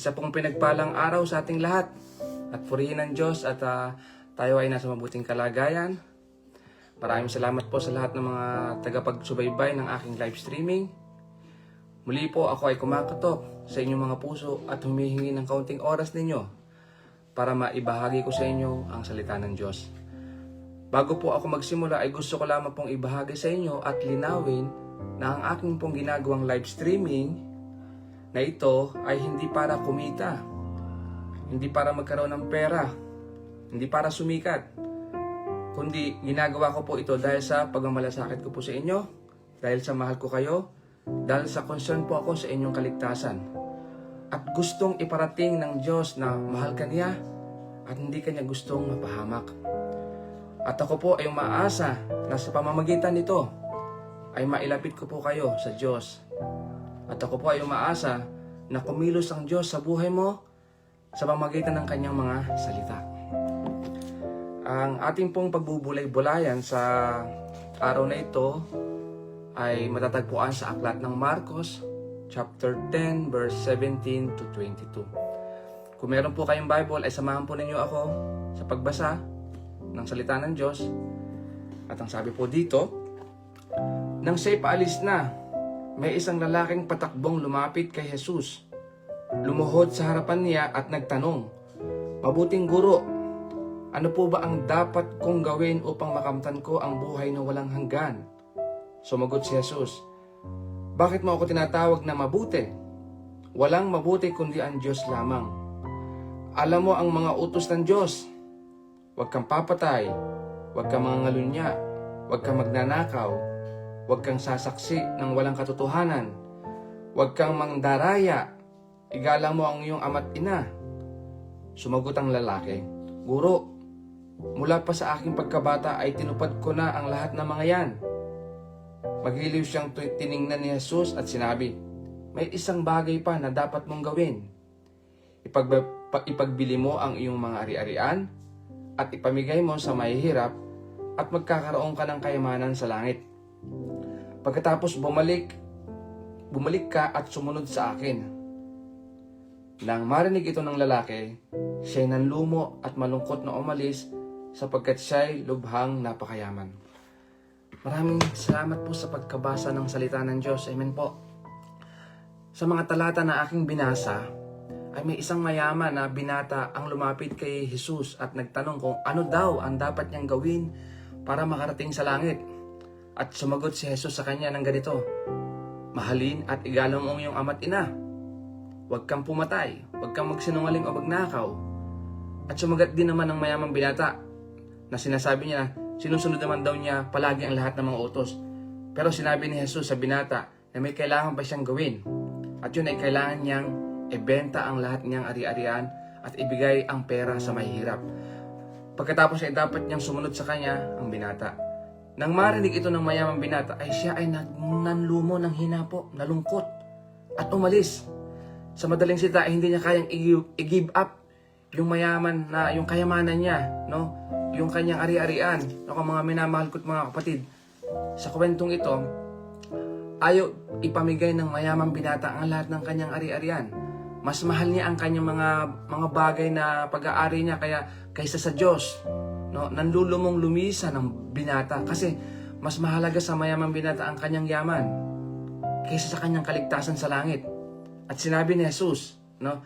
Isa pong pinagpalang araw sa ating lahat. At purihin ng Diyos at ah, tayo ay nasa mabuting kalagayan. Maraming salamat po sa lahat ng mga tagapagsubaybay ng aking live streaming. Muli po ako ay kumakatok sa inyong mga puso at humihingi ng kaunting oras ninyo para maibahagi ko sa inyo ang salita ng Diyos. Bago po ako magsimula ay gusto ko lamang pong ibahagi sa inyo at linawin na ang aking pong ginagawang live streaming na ito ay hindi para kumita, hindi para magkaroon ng pera, hindi para sumikat, kundi ginagawa ko po ito dahil sa pagmamalasakit ko po sa inyo, dahil sa mahal ko kayo, dahil sa concern po ako sa inyong kaligtasan. At gustong iparating ng Diyos na mahal ka niya at hindi kanya gustong mapahamak. At ako po ay umaasa na sa pamamagitan nito ay mailapit ko po kayo sa Diyos. At ako po ay umaasa na kumilos ang Diyos sa buhay mo sa pamamagitan ng kanyang mga salita. Ang ating pong pagbubulay-bulayan sa araw na ito ay matatagpuan sa aklat ng Marcos chapter 10 verse 17 to 22. Kung meron po kayong Bible ay samahan po ninyo ako sa pagbasa ng salita ng Diyos. At ang sabi po dito, nang siya'y paalis na, may isang lalaking patakbong lumapit kay Jesus. Lumuhod sa harapan niya at nagtanong, Mabuting guro, ano po ba ang dapat kong gawin upang makamtan ko ang buhay na walang hanggan? Sumagot si Jesus, Bakit mo ako tinatawag na mabuti? Walang mabuti kundi ang Diyos lamang. Alam mo ang mga utos ng Diyos. Huwag kang papatay, huwag kang mangalunya, huwag kang magnanakaw, huwag kang sasaksi ng walang katotohanan, huwag kang mangdaraya, igalang mo ang iyong ama't ina. Sumagot ang lalaki, Guro, mula pa sa aking pagkabata ay tinupad ko na ang lahat ng mga yan. Maghiliw siyang tiningnan ni Jesus at sinabi, May isang bagay pa na dapat mong gawin. Pa- ipagbili mo ang iyong mga ari-arian at ipamigay mo sa mahihirap at magkakaroon ka ng kayamanan sa langit. Pagkatapos bumalik, bumalik ka at sumunod sa akin. Nang marinig ito ng lalaki, siya'y nanlumo at malungkot na umalis sapagkat siya'y lubhang napakayaman. Maraming salamat po sa pagkabasa ng salita ng Diyos. Amen po. Sa mga talata na aking binasa, ay may isang mayaman na binata ang lumapit kay Jesus at nagtanong kung ano daw ang dapat niyang gawin para makarating sa langit. At sumagot si Jesus sa kanya ng ganito, Mahalin at igalang mo ang iyong ama't ina. Huwag kang pumatay, huwag kang magsinungaling o magnakaw. At sumagat din naman ng mayamang binata na sinasabi niya, sinusunod naman daw niya palagi ang lahat ng mga utos. Pero sinabi ni Jesus sa binata na may kailangan pa siyang gawin. At yun ay kailangan niyang ibenta ang lahat niyang ari-arian at ibigay ang pera sa mahihirap. Pagkatapos ay dapat niyang sumunod sa kanya ang binata. Nang marinig ito ng mayamang binata ay siya ay nanlumo ng hinapo, nalungkot at umalis. Sa madaling sita ay hindi niya kayang i-give up yung mayaman na yung kayamanan niya, no? Yung kanyang ari-arian, no, mga minamahal ko't mga kapatid. Sa kwentong ito, ayaw ipamigay ng mayamang binata ang lahat ng kanyang ari-arian. Mas mahal niya ang kanyang mga mga bagay na pag-aari niya kaya kaysa sa Diyos. No, nanlulumong lumisa ng binata kasi mas mahalaga sa mayamang binata ang kanyang yaman kaysa sa kanyang kaligtasan sa langit. At sinabi ni Jesus, no,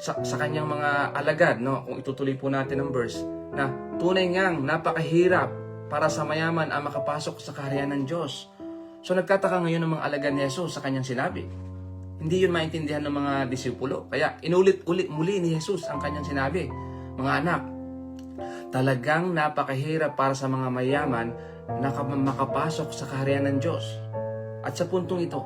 sa, sa kanyang mga alagad, no, kung itutuloy po natin ang verse, na tunay ngang napakahirap para sa mayaman ang makapasok sa kaharian ng Diyos. So nagtataka ngayon ng mga alagad ni Jesus sa kanyang sinabi. Hindi yun maintindihan ng mga disipulo. Kaya inulit-ulit muli ni Jesus ang kanyang sinabi. Mga anak, talagang napakahirap para sa mga mayaman na ka- makapasok sa kaharian ng Diyos. At sa puntong ito,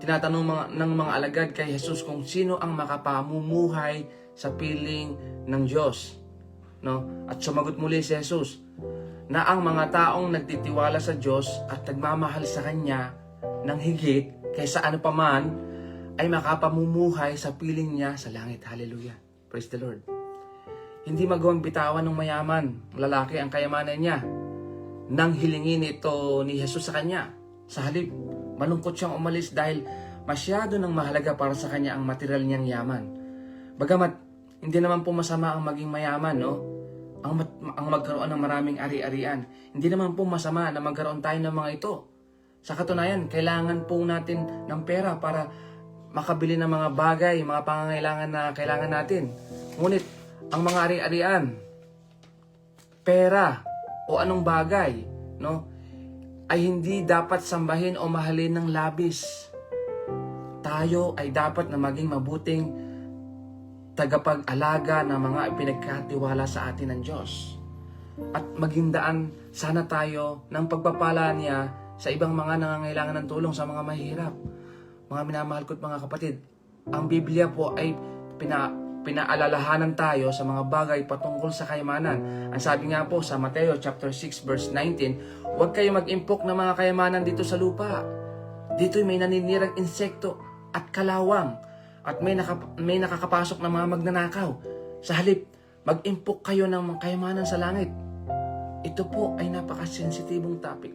tinatanong mga, ng mga alagad kay Jesus kung sino ang makapamumuhay sa piling ng Diyos. No? At sumagot muli si Jesus na ang mga taong nagtitiwala sa Diyos at nagmamahal sa Kanya ng higit kaysa ano paman ay makapamumuhay sa piling niya sa langit. Hallelujah. Praise the Lord. Hindi magawang bitawan ng mayaman, lalaki ang kayamanan niya. Nang hilingin ito ni Jesus sa kanya. Sa halip, malungkot siyang umalis dahil masyado nang mahalaga para sa kanya ang material niyang yaman. Bagamat hindi naman po masama ang maging mayaman, no? Ang, ang magkaroon ng maraming ari-arian. Hindi naman po masama na magkaroon tayo ng mga ito. Sa katunayan, kailangan po natin ng pera para makabili ng mga bagay, mga pangangailangan na kailangan natin. Ngunit, ang mga ari-arian, pera, o anong bagay, no? ay hindi dapat sambahin o mahalin ng labis. Tayo ay dapat na maging mabuting tagapag-alaga ng mga ipinagkatiwala sa atin ng Diyos. At maging daan sana tayo ng pagpapala niya sa ibang mga nangangailangan ng tulong sa mga mahirap. Mga minamahal ko't mga kapatid, ang Biblia po ay pina, pinaalalahanan tayo sa mga bagay patungkol sa kayamanan. Ang sabi nga po sa Mateo chapter 6 verse 19, huwag kayo mag-impok ng mga kayamanan dito sa lupa. Dito may naninirang insekto at kalawang at may, nakap- may nakakapasok na mga magnanakaw. Sa halip, mag-impok kayo ng kayamanan sa langit. Ito po ay napakasensitibong topic.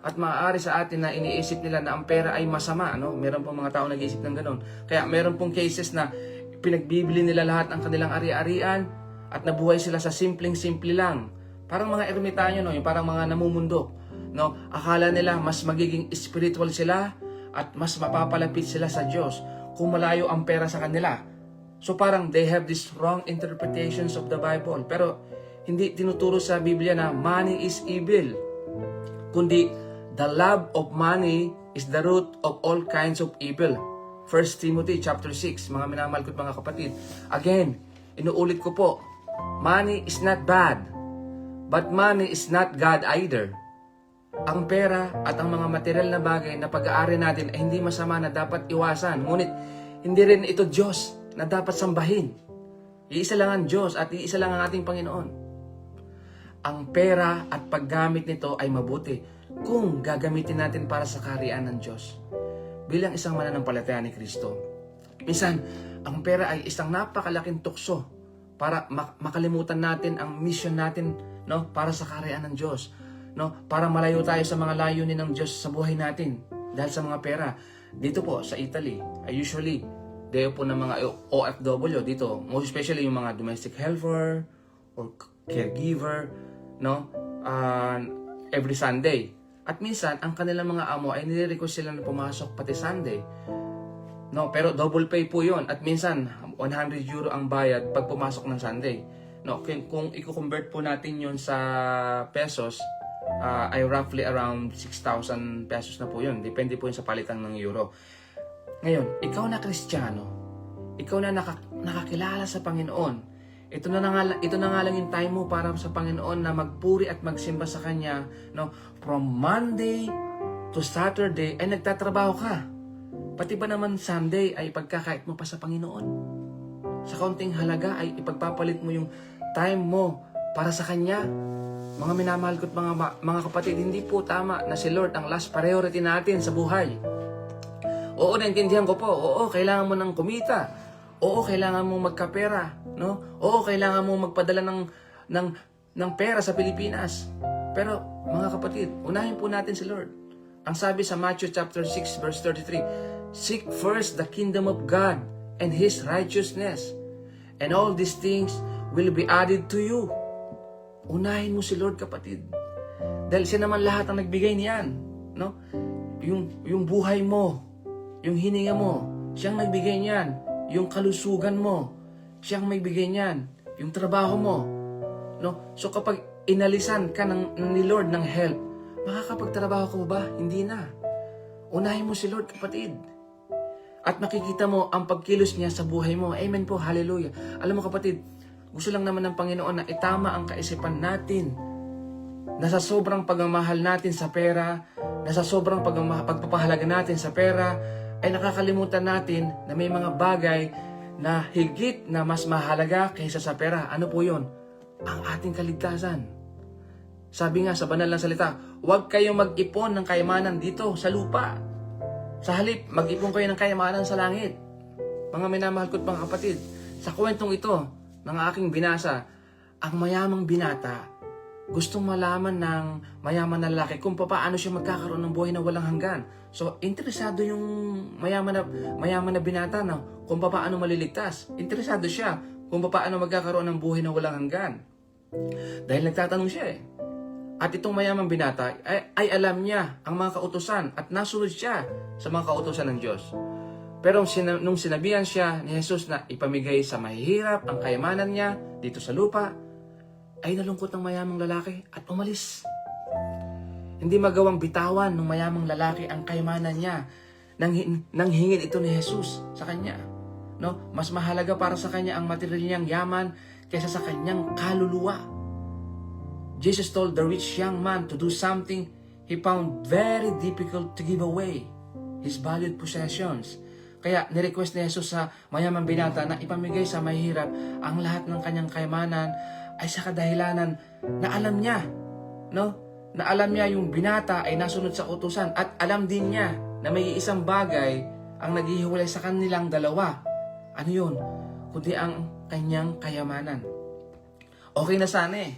At maaari sa atin na iniisip nila na ang pera ay masama. No? Meron pong mga tao nag-iisip ng ganun. Kaya meron pong cases na pinagbibili nila lahat ang kanilang ari-arian at nabuhay sila sa simpleng-simple lang. Parang mga ermitanyo, no? yung parang mga namumundok. No? Akala nila mas magiging spiritual sila at mas mapapalapit sila sa Diyos kung malayo ang pera sa kanila. So parang they have these wrong interpretations of the Bible. Pero hindi tinuturo sa Biblia na money is evil. Kundi the love of money is the root of all kinds of evil. 1 Timothy chapter 6, mga minamahal ko't mga kapatid. Again, inuulit ko po, money is not bad, but money is not God either. Ang pera at ang mga material na bagay na pag-aari natin ay hindi masama na dapat iwasan. Ngunit, hindi rin ito Diyos na dapat sambahin. Iisa lang ang Diyos at iisa lang ang ating Panginoon. Ang pera at paggamit nito ay mabuti kung gagamitin natin para sa kariyan ng Diyos. Bilang isang mananampalataya ni Kristo. Minsan, ang pera ay isang napakalaking tukso para mak- makalimutan natin ang mission natin no? Para sa kariyan ng Diyos no? Para malayo tayo sa mga layunin ng Diyos sa buhay natin dahil sa mga pera. Dito po sa Italy ay usually dayo po ng mga OFW dito most especially yung mga domestic helper or caregiver no? Ah, every Sunday at minsan ang kanilang mga amo ay nire-request sila na pumasok pati Sunday No, pero double pay po 'yon at minsan 100 euro ang bayad pag pumasok ng Sunday. No, kung, kung i-convert po natin 'yon sa pesos, ah, ay roughly around 6,000 pesos na po 'yon. Depende po 'yun sa palitan ng euro. Ngayon, ikaw na Kristiyano, ikaw na naka- nakakilala sa Panginoon. Ito na, nga, ito na nga lang yung time mo para sa Panginoon na magpuri at magsimba sa Kanya. No? From Monday to Saturday ay nagtatrabaho ka. Pati ba naman Sunday ay pagkakait mo pa sa Panginoon? Sa kaunting halaga ay ipagpapalit mo yung time mo para sa Kanya. Mga minamahal ko't mga, mga kapatid, hindi po tama na si Lord ang last priority natin sa buhay. Oo, naintindihan ko po. Oo, kailangan mo ng kumita. Oo, kailangan mo magkapera, no? Oo, kailangan mo magpadala ng ng ng pera sa Pilipinas. Pero mga kapatid, unahin po natin si Lord. Ang sabi sa Matthew chapter 6 verse 33, Seek first the kingdom of God and His righteousness, and all these things will be added to you. Unahin mo si Lord kapatid. Dahil siya naman lahat ang nagbigay niyan. No? Yung, yung buhay mo, yung hininga mo, siyang nagbigay niyan. Yung kalusugan mo, siyang may bigay niyan. Yung trabaho mo. No? So kapag inalisan ka ng, ni Lord ng help, makakapagtrabaho ka ba? Hindi na. Unahin mo si Lord kapatid. At makikita mo ang pagkilos niya sa buhay mo. Amen po, hallelujah. Alam mo kapatid, gusto lang naman ng Panginoon na itama ang kaisipan natin na sa sobrang pagmamahal natin sa pera, na sa sobrang pagpapahalaga natin sa pera, ay nakakalimutan natin na may mga bagay na higit na mas mahalaga kaysa sa pera. Ano po yon? Ang ating kaligtasan. Sabi nga sa banal na salita, huwag kayong mag-ipon ng kayamanan dito sa lupa. Sa halip, mag-ipon kayo ng kayamanan sa langit. Mga minamahal ko't mga kapatid, sa kwentong ito ng aking binasa, ang mayamang binata gustong malaman ng mayaman na lalaki kung paano siya magkakaroon ng buhay na walang hanggan. So, interesado yung mayaman na, mayaman na binata na kung paano maliligtas. Interesado siya kung paano magkakaroon ng buhay na walang hanggan. Dahil nagtatanong siya eh. At itong mayamang binata ay, ay alam niya ang mga kautusan at nasunod siya sa mga kautusan ng Diyos. Pero nung sinabihan siya ni Jesus na ipamigay sa mahihirap ang kayamanan niya dito sa lupa, ay nalungkot ng mayamang lalaki at umalis. Hindi magawang bitawan ng mayamang lalaki ang kayamanan niya nang, nang hingin ito ni Jesus sa kanya. No? Mas mahalaga para sa kanya ang material niyang yaman kaysa sa kanyang kaluluwa. Jesus told the rich young man to do something he found very difficult to give away, his valued possessions. Kaya nirequest ni Jesus sa mayamang binata na ipamigay sa mahihirap ang lahat ng kanyang kayamanan ay sa kadahilanan na alam niya, no? Na alam niya yung binata ay nasunod sa utusan at alam din niya na may isang bagay ang naghihiwalay sa kanilang dalawa. Ano yun? Kundi ang kanyang kayamanan. Okay na sana eh.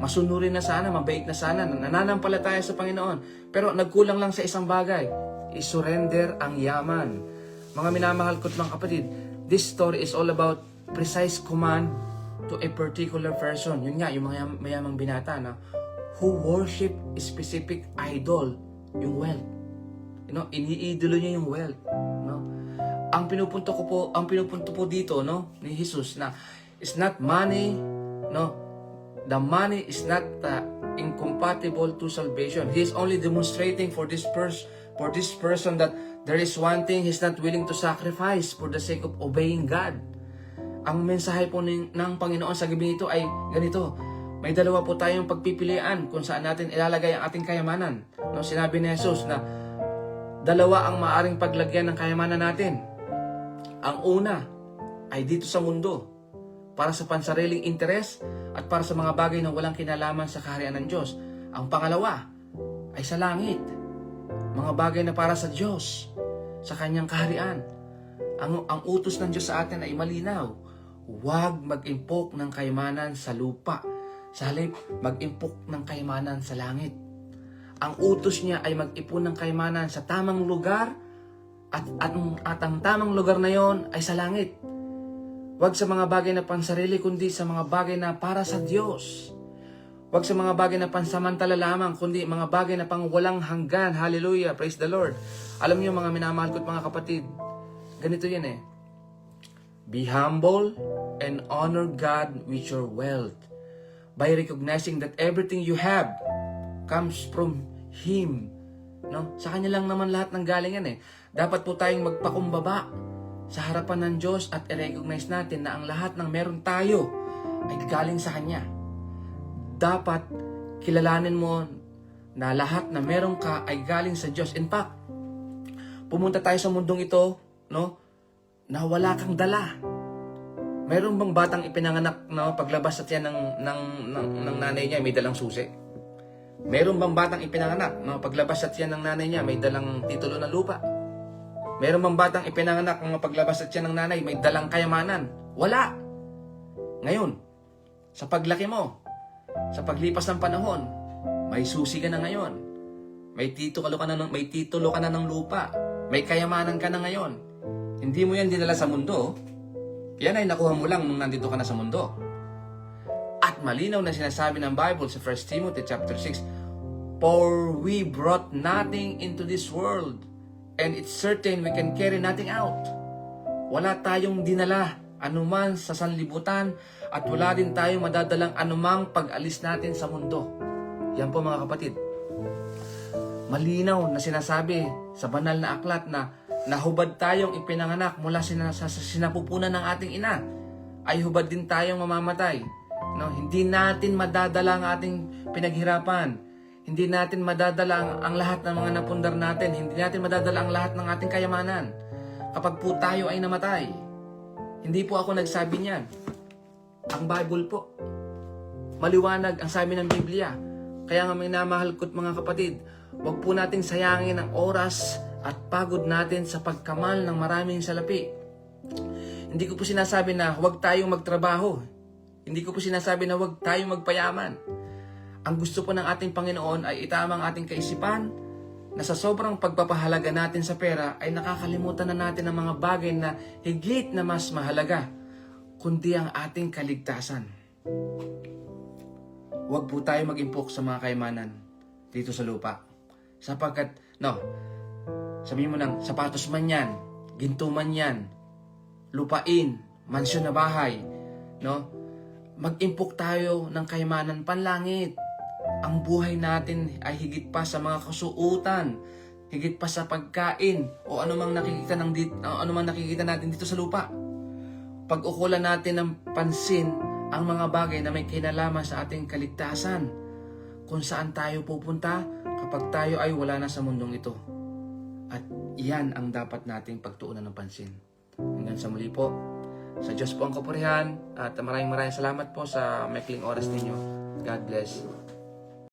Masunurin na sana, mabait na sana, nananampalataya sa Panginoon. Pero nagkulang lang sa isang bagay, isurrender ang yaman. Mga minamahal ko't mga kapatid, this story is all about precise command to a particular person. Yun nga, yung mga yam- mayamang binata na who worship specific idol, yung wealth. You know, iniidolo niya yung wealth. No? Ang pinupunto ko po, ang pinupunto po dito, no, ni Jesus na it's not money, no, the money is not uh, incompatible to salvation. He is only demonstrating for this person for this person that there is one thing he's not willing to sacrifice for the sake of obeying God. Ang mensahe po ng, ng Panginoon sa gabi ito ay ganito. May dalawa po tayong pagpipilian kung saan natin ilalagay ang ating kayamanan. No, sinabi ni Jesus na dalawa ang maaring paglagyan ng kayamanan natin. Ang una ay dito sa mundo para sa pansariling interes at para sa mga bagay na walang kinalaman sa kaharian ng Diyos. Ang pangalawa ay sa langit. Mga bagay na para sa Diyos, sa kanyang kaharian. Ang, ang utos ng Diyos sa atin ay malinaw. Huwag mag-impok ng kayamanan sa lupa. Sa mag-impok ng kayamanan sa langit. Ang utos niya ay mag-ipon ng kayamanan sa tamang lugar at, at, at ang tamang lugar na yon ay sa langit. Huwag sa mga bagay na pansarili, kundi sa mga bagay na para sa Diyos. Huwag sa mga bagay na pansamantala lamang, kundi mga bagay na pang walang hanggan. Hallelujah! Praise the Lord! Alam niyo mga minamahal ko't mga kapatid, ganito yan eh. Be humble and honor God with your wealth by recognizing that everything you have comes from Him. No? Sa Kanya lang naman lahat ng galing yan eh. Dapat po tayong magpakumbaba sa harapan ng Diyos at i-recognize natin na ang lahat ng meron tayo ay galing sa Kanya. Dapat kilalanin mo na lahat na meron ka ay galing sa Diyos. In fact, pumunta tayo sa mundong ito, no? Na wala kang dala. Mayroon bang batang ipinanganak na paglabas at yan ng, ng, ng, ng nanay niya may dalang susi? Meron bang batang ipinanganak na paglabas at yan ng nanay niya may dalang titulo ng lupa? Meron bang batang ipinanganak na paglabas at yan ng nanay may dalang kayamanan? Wala! Ngayon, sa paglaki mo, sa paglipas ng panahon, may susi ka na ngayon. May titulo ka na ng, may titulo ka na ng lupa. May kayamanan ka na ngayon. Hindi mo yan dinala sa mundo. Yan ay nakuha mo lang nung nandito ka na sa mundo. At malinaw na sinasabi ng Bible sa 1 Timothy chapter 6, For we brought nothing into this world, and it's certain we can carry nothing out. Wala tayong dinala anuman sa sanlibutan at wala din tayong madadalang anumang pag-alis natin sa mundo. Yan po mga kapatid. Malinaw na sinasabi sa banal na aklat na nahubad tayong ipinanganak mula sa sinapupunan ng ating ina. Ay hubad din tayong mamamatay. No, hindi natin madadala ang ating pinaghirapan. Hindi natin madadala ang, ang lahat ng mga napundar natin. Hindi natin madadala ang lahat ng ating kayamanan. Kapag po tayo ay namatay. Hindi po ako nagsabi niyan. Ang Bible po. Maliwanag ang sabi ng Biblia. Kaya nga may namahal ko't mga kapatid, huwag po nating sayangin ang oras at pagod natin sa pagkamal ng maraming salapi. Hindi ko po sinasabi na huwag tayong magtrabaho. Hindi ko po sinasabi na huwag tayong magpayaman. Ang gusto po ng ating Panginoon ay itama ang ating kaisipan na sa sobrang pagpapahalaga natin sa pera ay nakakalimutan na natin ang mga bagay na higit na mas mahalaga kundi ang ating kaligtasan. Huwag po tayo mag-impok sa mga kayamanan dito sa lupa. Sapagkat, no, sabihin mo nang sapatos man yan, ginto man yan, lupain, mansyon na bahay, no? Mag-impok tayo ng kayamanan panlangit. Ang buhay natin ay higit pa sa mga kasuutan, higit pa sa pagkain o anumang nakikita ng dit, anumang nakikita natin dito sa lupa. Pag-ukulan natin ng pansin ang mga bagay na may kinalaman sa ating kaligtasan. Kung saan tayo pupunta kapag tayo ay wala na sa mundong ito. At iyan ang dapat nating pagtuunan ng pansin. Hanggang sa muli po. Sa Diyos po ang kapurihan at maraming maraming salamat po sa maikling oras ninyo. God bless.